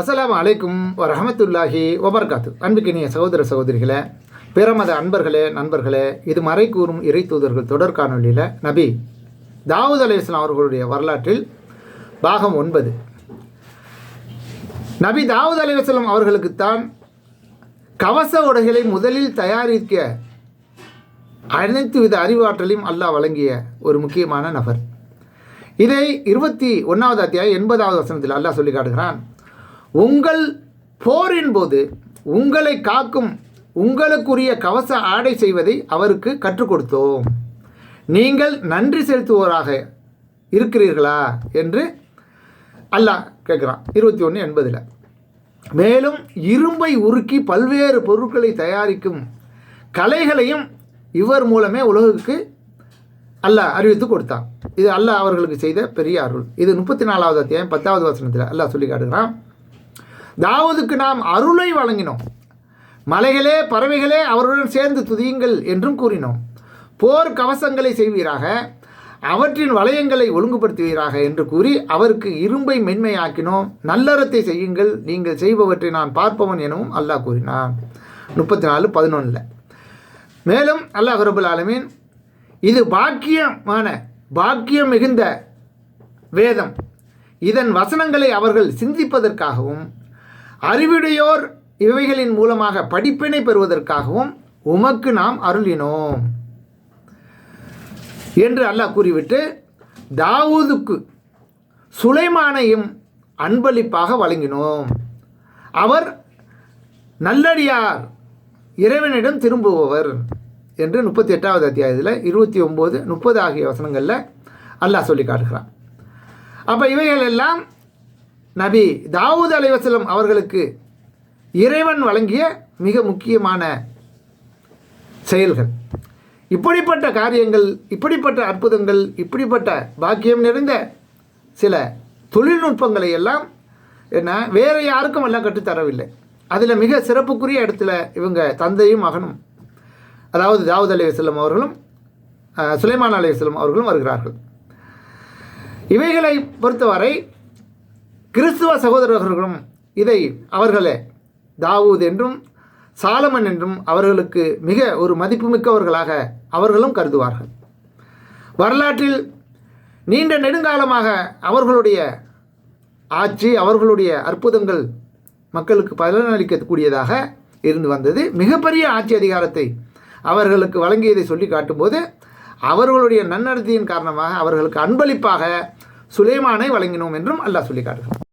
அஸ்லாம் அலைக்கும் வரஹமத்துல்லாஹி ஒபர்காத்து அன்புக்கினிய சகோதர சகோதரிகளே பிறமத அன்பர்களே நண்பர்களே இது மறை கூறும் இறை தூதர்கள் தொடர் காணொலியில் நபி தாவூத் அலையாஸ்லாம் அவர்களுடைய வரலாற்றில் பாகம் ஒன்பது. நபி தாவூத் அலைவாஸ்லாம் அவர்களுக்குத்தான் கவச உடைகளை முதலில் தயாரிக்க அனைத்து வித அறிவாற்றலையும் அல்லாஹ் வழங்கிய ஒரு முக்கியமான நபர். இதை இருபத்தி ஒன்றாவது அத்தியாயம் எண்பதாவது வசனத்தில் அல்லாஹ் சொல்லி காட்டுகிறான். உங்கள் போரின் போது உங்களை காக்கும் உங்களுக்குரிய கவச ஆடை செய்வதை அவருக்கு கற்றுக் கொடுத்தோம். நீங்கள் நன்றி செலுத்துவோராக இருக்கிறீர்களா? என்று அல்லாஹ் கேட்குறான். இருபத்தி ஒன்று எண்பதில் மேலும் இரும்பை உருக்கி பல்வேறு பொருட்களை தயாரிக்கும் கலைகளையும் இவர் மூலமே உலகுக்கு அல்லாஹ் அறிவித்து கொடுத்தான். இது அல்லாஹ் அவர்களுக்கு செய்த பெரிய அருள். இது முப்பத்தி நாலாவது அத்தியாயம் பத்தாவது வசனத்தில் அல்லாஹ் சொல்லி காட்டுகிறான். தாவதுக்கு நாம் அருளை வழங்கினோம். மலைகளே பறவைகளே அவருடன் சேர்ந்து துதியுங்கள் என்றும் கூறினோம். போர் கவசங்களை செய்வீராக அவற்றின் வளையங்களை ஒழுங்குபடுத்துவீராக என்று கூறி அவருக்கு இரும்பை மென்மையாக்கினோம். நல்லறத்தை செய்யுங்கள் நீங்கள் செய்பவற்றை நான் பார்ப்பவன் எனவும் அல்லாஹ் கூறினான். முப்பத்தி நாலு பதினொன்றில் மேலும் அல்லாஹ் ரபுல் ஆலமீன் இது பாக்கியமான பாக்கியம் மிகுந்த வேதம். இதன் வசனங்களை அவர்கள் சிந்திப்பதற்காகவும் அறிவுடையோர் இவைகளின் மூலமாக படிப்பினை பெறுவதற்காகவும் உமக்கு நாம் அருளினோம் என்று அல்லாஹ் கூறிவிட்டு தாவூதுக்கு சுலைமானையும் அன்பளிப்பாக வழங்கினோம். அவர் நல்லடியார் இறைவனிடம் திரும்புபவர் என்று முப்பத்தி எட்டாவது அத்தியாயத்தில் இருபத்தி ஒம்பது முப்பது ஆகிய வசனங்களில் அல்லாஹ் சொல்லி காட்டுகிறான். அப்போ இவைகள் எல்லாம் நபி தாவூத் அலைவசலம் அவர்களுக்கு இறைவன் வழங்கிய மிக முக்கியமான செயல்கள். இப்படிப்பட்ட காரியங்கள் இப்படிப்பட்ட அற்புதங்கள் இப்படிப்பட்ட பாக்கியம் நிறைந்த சில தொழில்நுட்பங்களை எல்லாம் என்ன வேறு யாருக்கும் எல்லாம் கற்றுத்தரவில்லை அதில் மிக சிறப்புக்குரிய இடத்துல இவங்க தந்தையும் மகனும் அதாவது தாவூத் அலி அவர்களும் சுலைமான் அலி வசல்லம் அவர்களும் வருகிறார்கள். இவைகளை பொறுத்தவரை கிறிஸ்துவ சகோதரர்களும் இதை அவர்களே தாவூத் என்றும் சாலமன் என்றும் அவர்களுக்கு மிக ஒரு மதிப்புமிக்கவர்களாக அவர்களும் கருதுவார்கள். வரலாற்றில் நீண்ட நெடுங்காலமாக அவர்களுடைய ஆட்சி அவர்களுடைய அற்புதங்கள் மக்களுக்கு பலனளிக்கக்கூடியதாக இருந்து வந்தது. மிகப்பெரிய ஆட்சி அதிகாரத்தை அவர்களுக்கு வழங்கியதை சொல்லி காட்டும்போது அவர்களுடைய நன்னடத்தையின் காரணமாக அவர்களுக்கு அன்பளிப்பாக சுலைமானை வழங்கினோம் என்றும் அல்லாஹ் சொல்லி